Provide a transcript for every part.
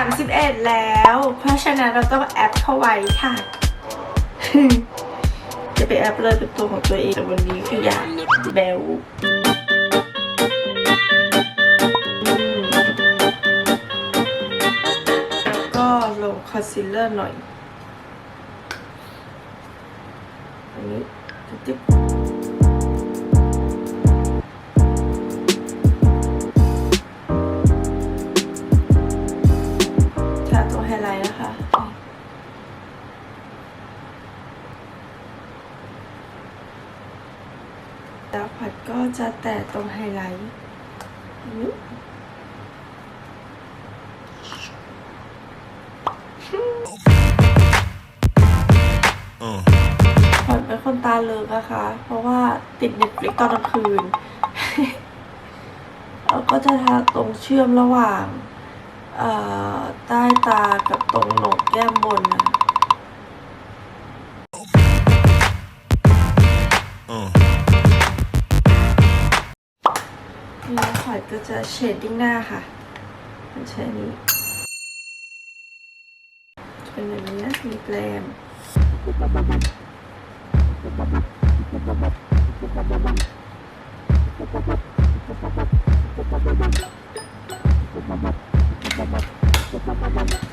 31 แล้ว เพราะฉะนั้นเราต้องแอปเข้าไว้ค่ะ จะไปแอปเลยเป็นตัวของตัวเองแต่วันนี้คืออยากแบลอืมแล้วก็ลงคอนซีลเลอร์หน่อยอันนี้ติ๊บ จะแตะตรงไฮไลท์อุ๊ย Uh. ขวัญเป็นคนตาเลิกนะคะ เพราะว่าติดเน็ตฟลิกตอนกลางคืนแล้วก็จะทาตรงเชื่อมระหว่างเอ่อใต้ตากับตรงโหนกแก้มบนนะ นี่ขวัญก็จะเชดดิ้งหน้าค่ะมันใช้นนี้เป็นแบบนี้นะมีแกลม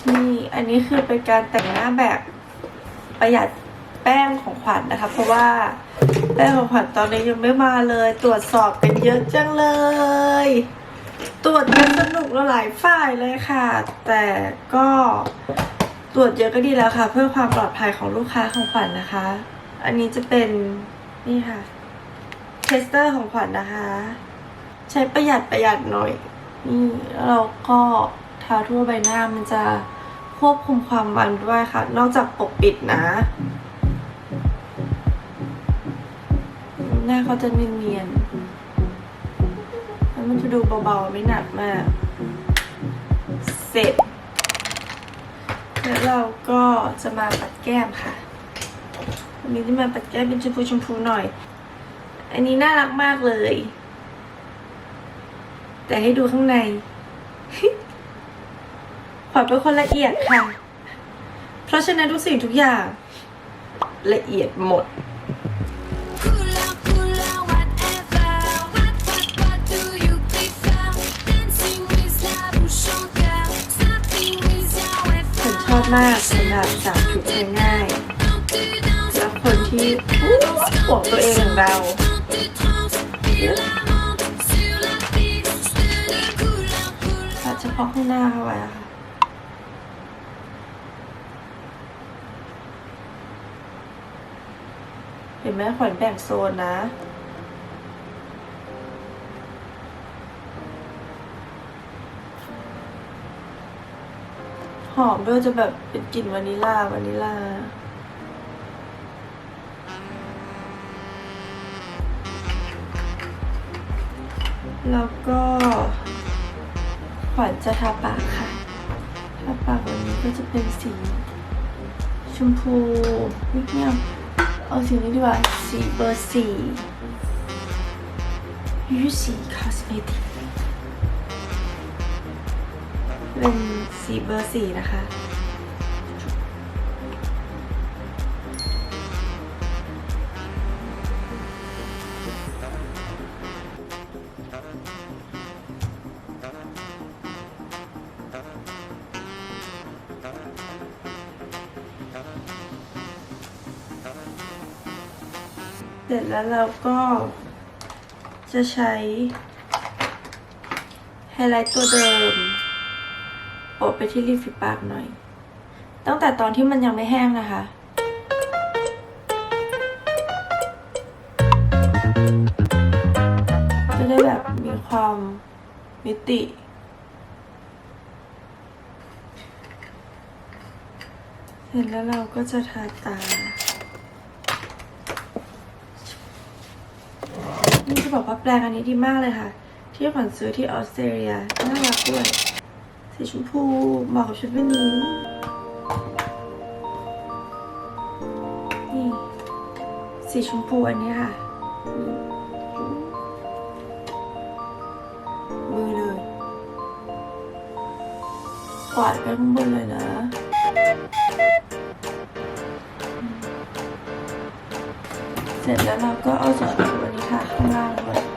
นี่อันนี้คือเป็นการแต่งหน้าแบบประหยัดแป้งของขวัญนะคะ เพราะว่า แป้ของขวัญตอนนี้ยังไม่มาเลย ตรวจสอบกันเยอะจังเลย ตรวจกันสนุกหลายฝ่ายเลยค่ะ แต่ก็ตรวจเยอะก็ดีแล้วค่ะ เพื่อความปลอดภัยของลูกค้าของขวัญนะคะ อันนี้จะเป็นนี่ค่ะเทสเตอร์ของขวัญนะคะ ใช้ประหยัดประหยัดหน่อยนี่แล้วเราก็ทาทั่วใบหน้ามันจะควบคุมความมันด้วยค่ะ นอกจากปกปิดนะ หน้าเขาจะเนียนๆแล้วมันจะดูเบาๆไม่หนักมาก เสร็จ แล้วเราก็จะมาปัดแก้มค่ะวันนี้จะมาปัดแก้มเป็นชมพูชมพูหน่อย อันนี้น่ารักมากเลย แต่ให้ดูข้างในขอเป็นคนละเอียดค่ะ เพราะฉะนั้นทุกสิ่งทุกอย่างละเอียดหมด อบมากสำหรับสาวทุกข์ง่าย Quand tu danses, และคนที่ห่วงตัวเองของเรา quand tu trans, hilarante sur la piste de couleur, couleur. ตัดเฉพาะข้างหน้าเข้าไว้ค่ะเห็นไหมขวัญแบ่งโซนนะ หอมด้วยจะแบบเป็นกลิ่นวานิลลาวานิลลาแล้วก็ขวัญจะทาปากค่ะ ทาปากวันนี้ก็จะเป็นสีชมพูนิดเดียวเอาสีนี้ดีกว่า สีเบอร์สี่ยูสีคอสเมติกเป็น สีเบอร์สี่นะคะ เสร็จแล้วเราก็จะใช้ไฮไลท์ตัวเดิม โปะไปที่ริมฝีปากหน่อย ตั้งแต่ตอนที่มันยังไม่แห้งนะคะจะได้แบบมีความมิติเสร็จแล้วเราก็จะทาตา นี่จะบอกว่าแปลงอันนี้ดีมากเลยค่ะ ที่ขวัญซื้อที่ออสเตรเลียน่ารักด้วย สีชมพูเหมาะกับชุดวันนี้นี่ สีชมพูอันนี้ค่ะ มือเลยวาดไปข้างบนเลยนะเสร็จแล้วเราก็เอาสองตัวนี้ค่ะ ข้างล่างด้วย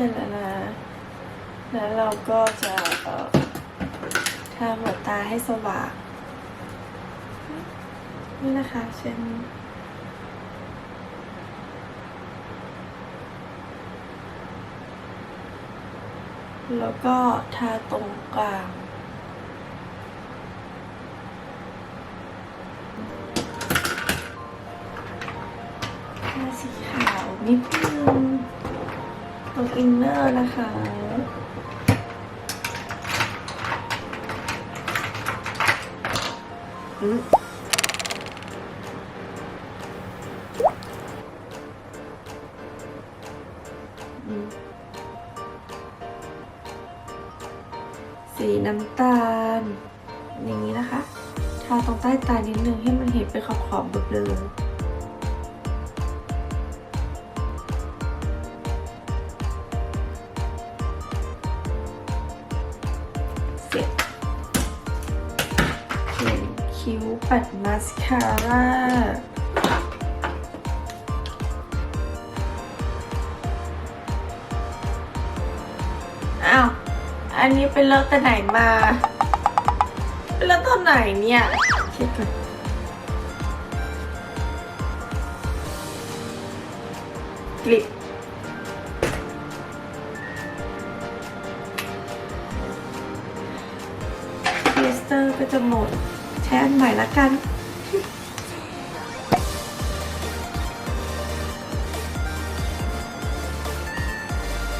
สร็จแล้วนะ แล้วเราก็จะทาหัวตาให้สว่าง นี่นะคะเช่นแล้วก็ทาตรงกลาง ทาสีขาวนิดนึง ตรงอินเนอร์นะคะ สีน้ำตาล อย่างนี้นะคะ ทาตรงใต้ตานิดนึงให้มันเห็นเป็นขอบๆเบลอๆ เสร็จเขียนคิ้วปัดมาสคาร่าอ้าว อันนี้เป็นเลิกแต่ไหนมา เป็นเลิกตอนไหนเนี่ยเช็คก่อนกลิบ ก็จะหมดใช้อันใหม่ละกัน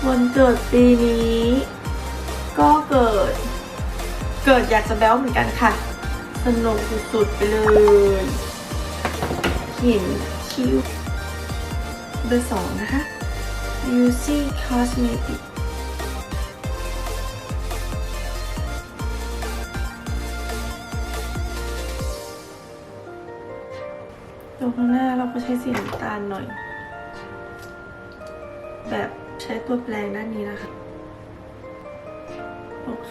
วันเกิดปีนี้ ก็เกิด เกิดอยากจะแบ้วเหมือนกันค่ะ สนุกสุดๆไปเลยเขียนคิ้วเบอร์สองนะคะ UC Cosmetic ตรงข้างหน้าเราก็ใช้สีน้ำตาลหน่อย แบบใช้ตัวแปรงด้านนี้นะคะ โอเค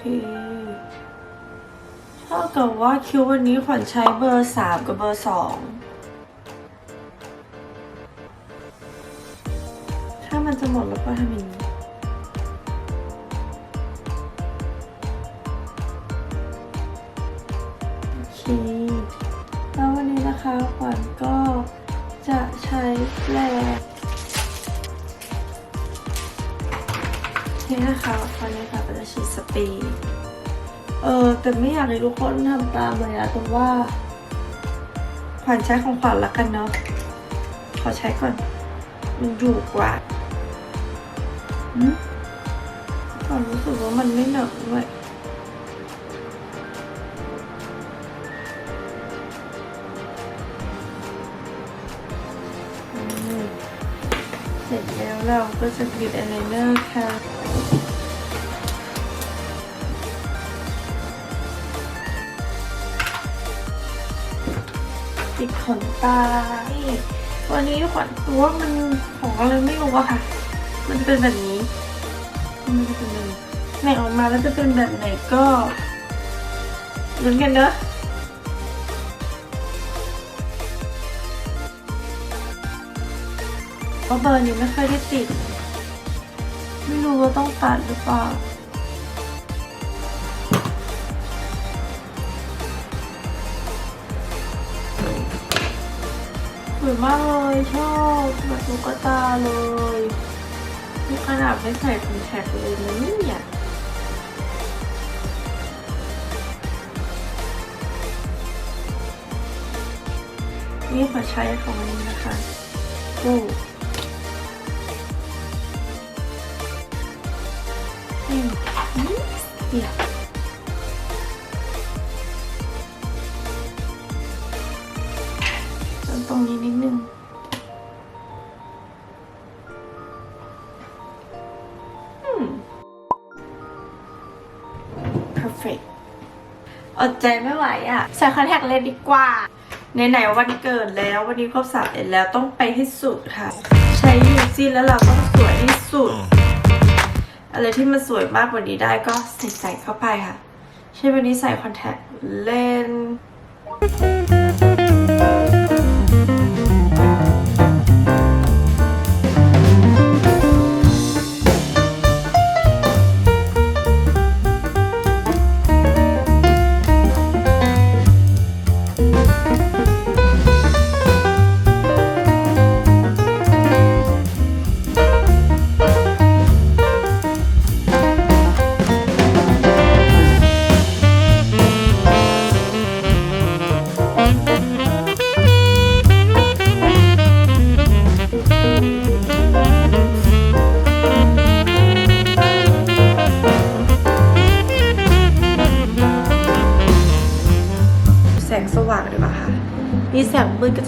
เท่ากับว่าคิ้ววันนี้ขวัญใช้เบอร์สามกับเบอร์สองถ้ามันจะหมดแล้วก็ทำอย่างนี้โอเค นะคะขวัญก็จะใช้แปรงนี่นะคะตอนนี้ค่ะก็จะฉีดสเปรย์เออแต่ไม่อยากให้ทุกคนทำตามเลยอะตรงว่าขวัญใช้ของขวัญละกันเนาะขอใช้ก่อน มันอยู่กว่าอืมขวัญรู้สึกว่ามันไม่หนักด้วย เราก็จะกรีดอายไลเนอร์ค่ะติดขนตา นี่ วันนี้ขวัญตัวมันของอะไรไม่รู้อะค่ะ มันจะเป็นแบบนี้ มันจะเป็นแบบไหนออกมาแล้วจะเป็นแบบไหนก็ลุ้นกันเนอะ เพราะเบอร์นี้ไม่เคยได้ติด ไม่รู้ว่าต้องตัดหรือเปล่าสวยมากเลยชอบแบบตุ๊กตาเลยนี่ขนาดไม่ใส่คอนแทคเลยนะเนี่ยนี่ขอใช้ของนี้นะคะกูอื เนี่ยจนตรงนี้นิดนึง perfect อดใจไม่ไหวอะ ใส่คอนแทคเลนส์ดีกว่าไหนวันเกิดแล้ววันนี้ครบสามเอ็ดแล้วต้องไปให้สุดค่ะ ใช้ยูซีแล้วเราต้องสวยที่สุด อะไรที่มันสวยมากกว่านี้ได้ก็ใส่ใส่เข้าไปค่ะ ใช่วันนี้ใส่คอนแทคเลนส์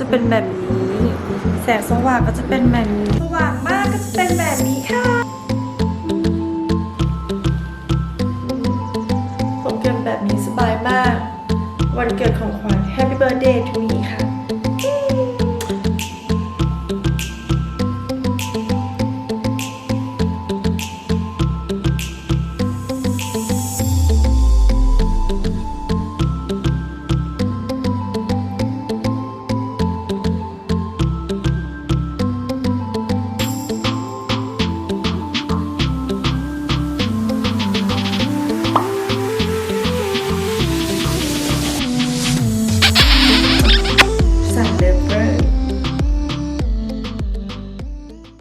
เป็นแบบนี้ แสงสว่างก็จะเป็นแบบนี้ สว่างมากก็จะเป็นแบบนี้ค่ะผมเกิดแบบนี้สบายมาก วันเกิดของขวัญ Happy Birthday to me